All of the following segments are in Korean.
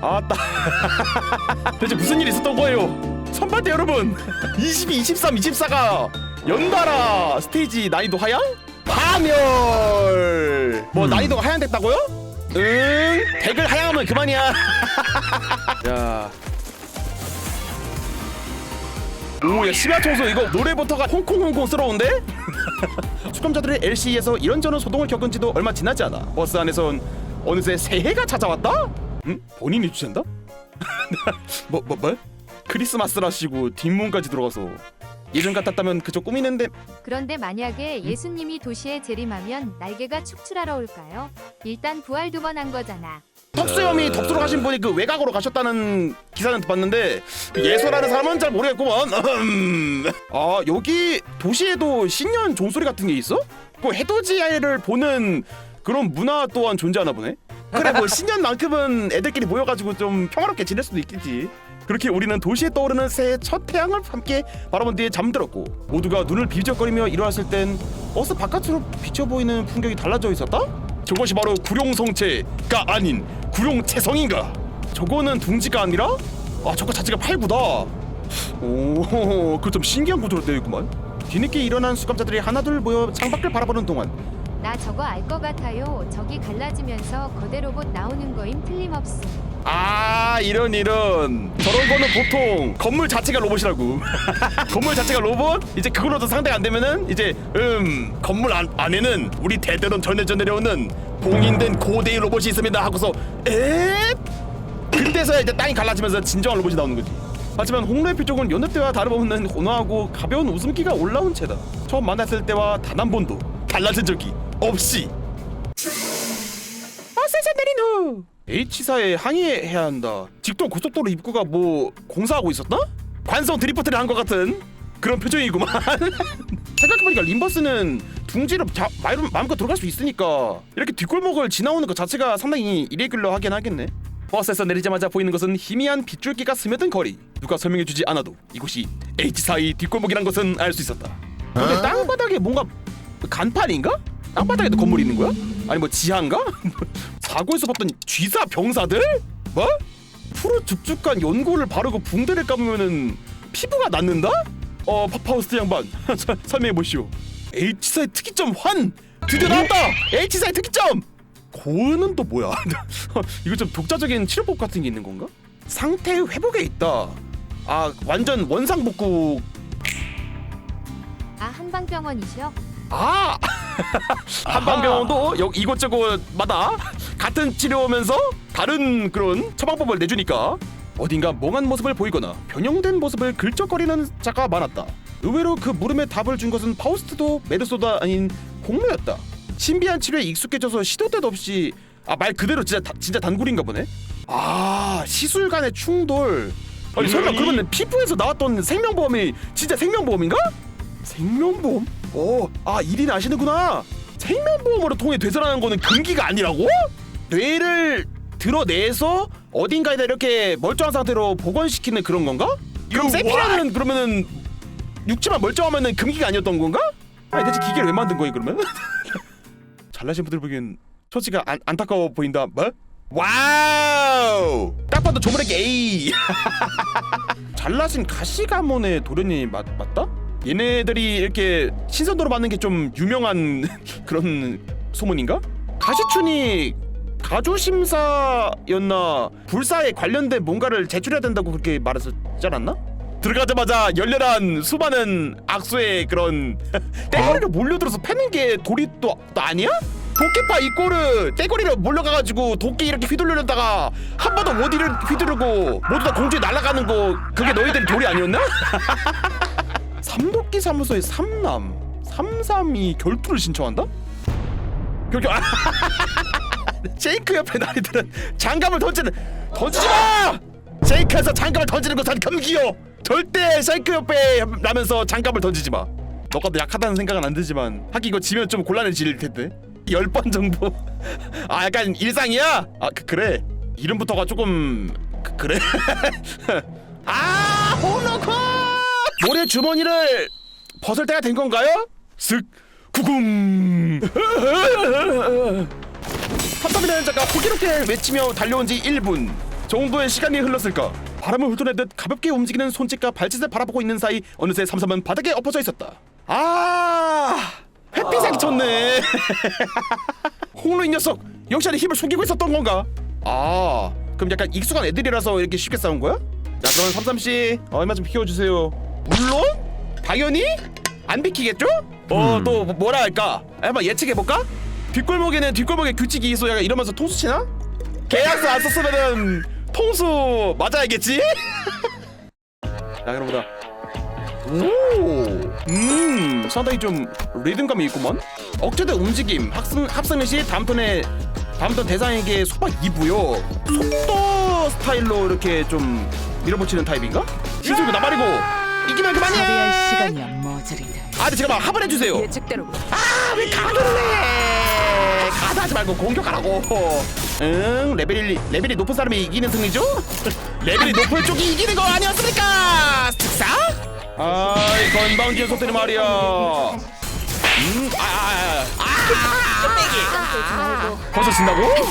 아따 대체 무슨 일이 있었던 거예요 선발대 여러분 22, 23, 24가 연달아 스테이지 난이도 하향? 파멸 뭐 난이도가 하향됐다고요? 응 덱을 하향하면 그만이야 야 오야 심야 청소 이거 노래부터가 홍콩홍콩스러운데? 수감자들의 LC에서 이런저런 소동을 겪은 지도 얼마 지나지 않아 버스 안에선 어느새 새해가 찾아왔다? 응? 본인이 주최한다? 뭐, 뭐, 뭐? 크리스마스라시고 뒷문까지 들어가서 예전 같았다면 그저 꾸미는데 그런데 만약에 예수님이 도시에 재림하면 날개가 축출하러 올까요? 일단 부활 두 번 한 거잖아. 덕수염이 덕수로 가신 분이 그 외곽으로 가셨다는 기사는 봤는데 그 예소라는 사람은 잘 모르겠구먼 음. 아 여기 도시에도 신년 종소리 같은 게 있어? 그 해돋이를 보는 그런 문화 또한 존재하나 보네 그래 뭐 신년만큼은 애들끼리 모여가지고 좀 평화롭게 지낼 수도 있겠지 그렇게 우리는 도시에 떠오르는 새해 첫 태양을 함께 바라본 뒤에 잠들었고 모두가 눈을 비적거리며 일어났을 땐 버스 바깥으로 비쳐 보이는 풍경이 달라져 있었다? 저것이 바로 구룡성체가 아닌 구룡체성인가? 저거는 둥지가 아니라? 아 저거 자체가 팔구다 오, 그 좀 신기한 구조로 되어 있구만 뒤늦게 일어난 수감자들이 하나둘 모여 창밖을 바라보는 동안 나 저거 알 것 같아요. 저기 갈라지면서 거대 로봇 나오는 거임 틀림없음. 아 이런 이런. 저런 거는 보통 건물 자체가 로봇이라고. 건물 자체가 로봇? 이제 그걸로도 상대가 안 되면은 이제 음 건물 안, 안에는 우리 대대로 전해져 내려오는 봉인된 고대의 로봇이 있습니다 하고서 에? 그때서야 이제 땅이 갈라지면서 진정한 로봇이 나오는 거지. 하지만 홍래피 쪽은 여느 때와 다름없는 온화하고 가벼운 웃음기가 올라온 채다. 처음 만났을 때와 단 한 번도 달라진 적이 없이. 어세세 내린 후 H사에 항의해야 한다. 직도 고속도로 입구가 뭐 공사하고 있었나? 관성 드리프트를 한 것 같은 그런 표정이구만. 생각해보니까 림버스는 둥지로 자, 마음, 마음껏 들어갈 수 있으니까 이렇게 뒷골목을 지나오는 것 자체가 상당히 이레귤러 하긴 하겠네. 버스에서 내리자마자 보이는 것은 희미한 빗줄기가 스며든 거리. 누가 설명해주지 않아도 이곳이 H사의 뒷골목이란 것은 알 수 있었다. 근데 땅바닥에 뭔가 간판인가? 땅바닥에도 건물이 있는 거야? 아니 뭐 지하인가? 사고에서 봤던 쥐사 병사들? 뭐? 푸르 죽죽한 연고를 바르고 붕대를 감으면은 피부가 낫는다? 어 파파우스트 양반 서- 설명해 보시오 H사의 특이점 환! 드디어 나왔다! H사의 특이점! 고은은 또 뭐야? 이거 좀 독자적인 치료법 같은 게 있는 건가? 상태 회복에 있다 아 완전 원상복구 아 한방병원이셔? 아 한방병원도 여, 이곳저곳마다 같은 치료면서 다른 그런 처방법을 내주니까 어딘가 멍한 모습을 보이거나 변형된 모습을 긁적거리는 자가 많았다. 의외로 그 물음에 답을 준 것은 파우스트도 메르소도 아닌 공로였다. 신비한 치료에 익숙해져서 시도 때도 없이 아 말 그대로 진짜 다- 진짜 단골인가 보네. 아 시술 간의 충돌. 아니 설마 그러면 피부에서 나왔던 생명보험이 진짜 생명보험인가? 생명보험? 어, 아 일인 아시는구나. 생명보험으로 통해 되살아난 거는 금기가 아니라고? 뇌를 드러내서 어딘가에다 이렇게 멀쩡한 상태로 복원시키는 그런 건가? 그럼 세피라는 그러면은 육체만 멀쩡하면은 금기가 아니었던 건가? 아니 대체 기계를 왜 만든 거예요 그러면? 잘나신 분들 보기엔 처지가 안, 안타까워 보인다. 뭐? 와우! 딱 봐도 조물에게 A. 잘나신 가시가문의 도련이 맞, 맞다? 얘네들이 이렇게 신선도로 받는 게 좀 유명한 그런 소문인가? 가시춘이 가주심사였나 불사에 관련된 뭔가를 제출해야 된다고 그렇게 말했었지 않았나? 들어가자마자 열렬한 수많은 악수의 그런 떼거리를 몰려들어서 패는 게 도리 또, 또 아니야? 도끼파 이꼬르 떼거리로 몰려가가지고 도끼 이렇게 휘둘르려다가 한 번도 어디를 휘두르고 모두 다 공중에 날아가는 거 그게 너희들이 도리 아니었나? 삼도끼 사무소의 삼남 삼삼이 결투를 신청한다? 결투 아, 제이크 옆에 나이들은 장갑을 던지는 던지지 마! 제이크에서 장갑을 던지는 것은 금기요. 절대 쉐이크 옆에 라면서 장갑을 던지지 마. 너가 더 약하다는 생각은 안 들지만 하긴 이거 지면 좀 곤란해질 텐데. 열 번 정도. 아 약간 일상이야? 아 그, 그래. 이름부터가 조금 그, 그래. 아! 모래 주머니를 벗을 때가 된 건가요? 쓱 구궁. 탑탑이라는 자가 호기롭게 외치며 달려온 지 1분 정도의 시간이 흘렀을까? 바람을 훑어내듯 가볍게 움직이는 손짓과 발짓을 바라보고 있는 사이 어느새 삼삼은 바닥에 엎어져 있었다. 아, 햇빛이 쳤네. 홍로 이 녀석 역시 힘을 숨기고 있었던 건가? 아, 그럼 약간 익숙한 애들이라서 이렇게 쉽게 싸운 거야? 자, 그럼 삼삼 씨 얼마 좀 비켜주세요. 물론 당연히 안 비키겠죠? 어, 또 뭐라 할까? 한번 예측해 볼까? 뒷골목에는 뒷골목에 규칙이 있어 약간 이러면서 통수 치나? 계약서 안 썼으면은 통수 맞아야겠지? 자 그럼 보자 오, 음 상당히 좀 리듬감이 있구먼 억제된 움직임 합승, 합승 시 다음 턴에 다음 턴 대상에게 소박 2부요 속도 스타일로 이렇게 좀 밀어붙이는 타입인가? 신속이 나발이고 그만이야 자비할 시간이야 머저리들. 아 근데 잠깐만 합을 해주세요. 예측대로. 아왜 가드를 해 가드 하지 말고 공격하라고. 응 레벨이 레벨이 높은 사람이 이기는 승리죠? 레벨이 높은 쪽이 이기는 거 아니었습니까? 즉사? 아이 건방진 녀석들이 말이야. 음아아 아, 벌써 진다고?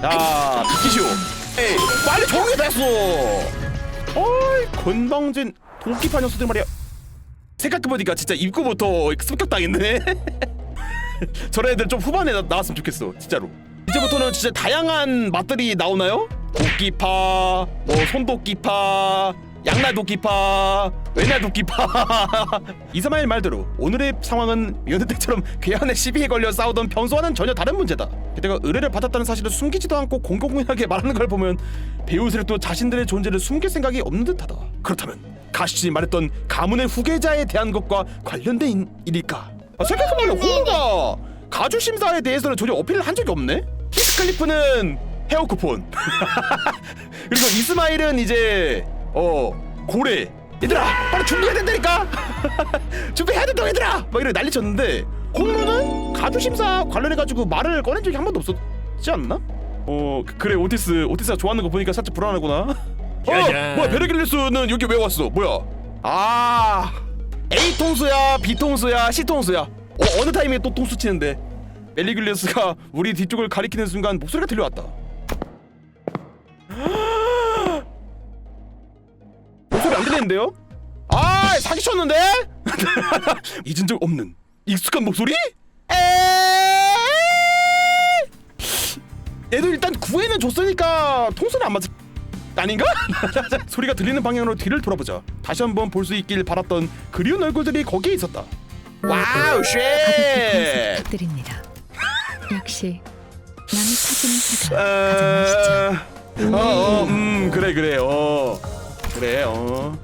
자 비키쇼 에이 빨리 정리됐어 어이 건방진 도끼파 녀석들 말이야. 생각해보니까 진짜 입구부터 습격당했네. 저런 애들 좀 후반에 나, 나왔으면 좋겠어 진짜로. 이제부터는 진짜 다양한 맛들이 나오나요? 도끼파 뭐 손도끼파 양날 도끼파 외날 도끼파. 이사마엘 말대로 오늘의 상황은 여느 때처럼 괴한의 시비에 걸려 싸우던 평소와는 전혀 다른 문제다 게다가 의뢰를 받았다는 사실을 숨기지도 않고 공공연하게 말하는 걸 보면 배우들도 자신들의 존재를 숨길 생각이 없는 듯하다 그렇다면 가시지 말했던 가문의 후계자에 대한 것과 관련된 일일까 아, 생각해보면 호우가 가주 심사에 대해서는 전혀 어필을 한 적이 없네. 히스클리프는 헤어 쿠폰. 그리고 이스마일은 이제 어 고래. 얘들아 빨리 준비해야 된다니까. 준비해야 된다고 얘들아. 막 이렇게 난리 쳤는데 홍로는 가주 심사 관련해 가지고 말을 꺼낸 적이 한 번도 없었지 않나? 어 그- 그래 오티스 오티스가 좋아하는 거 보니까 살짝 불안하구나. 어 짜잔. 뭐야 베르길리스는 여기 왜 왔어? 뭐야? 아 A 통수야 B 통수야 C 통수야. 어, 어느 타이밍에 또 통수 치는데 멜리귤리우스가 우리 뒤쪽을 가리키는 순간 목소리가 들려왔다. 들리는데요? 아 사기쳤는데? 잊은 적 없는 익숙한 목소리? 에 얘도 일단 구애는 줬으니까 통수는 안 맞을 아닌가? 소리가 들리는 방향으로 뒤를 돌아보자. 다시 한번 볼 수 있길 바랐던 그리운 얼굴들이 거기에 있었다. 와우 쉣! 부탁드립니다 역시 남이 타주는 차가 가장 맛있죠 어, 어, 음 그래 그래 어 그래 어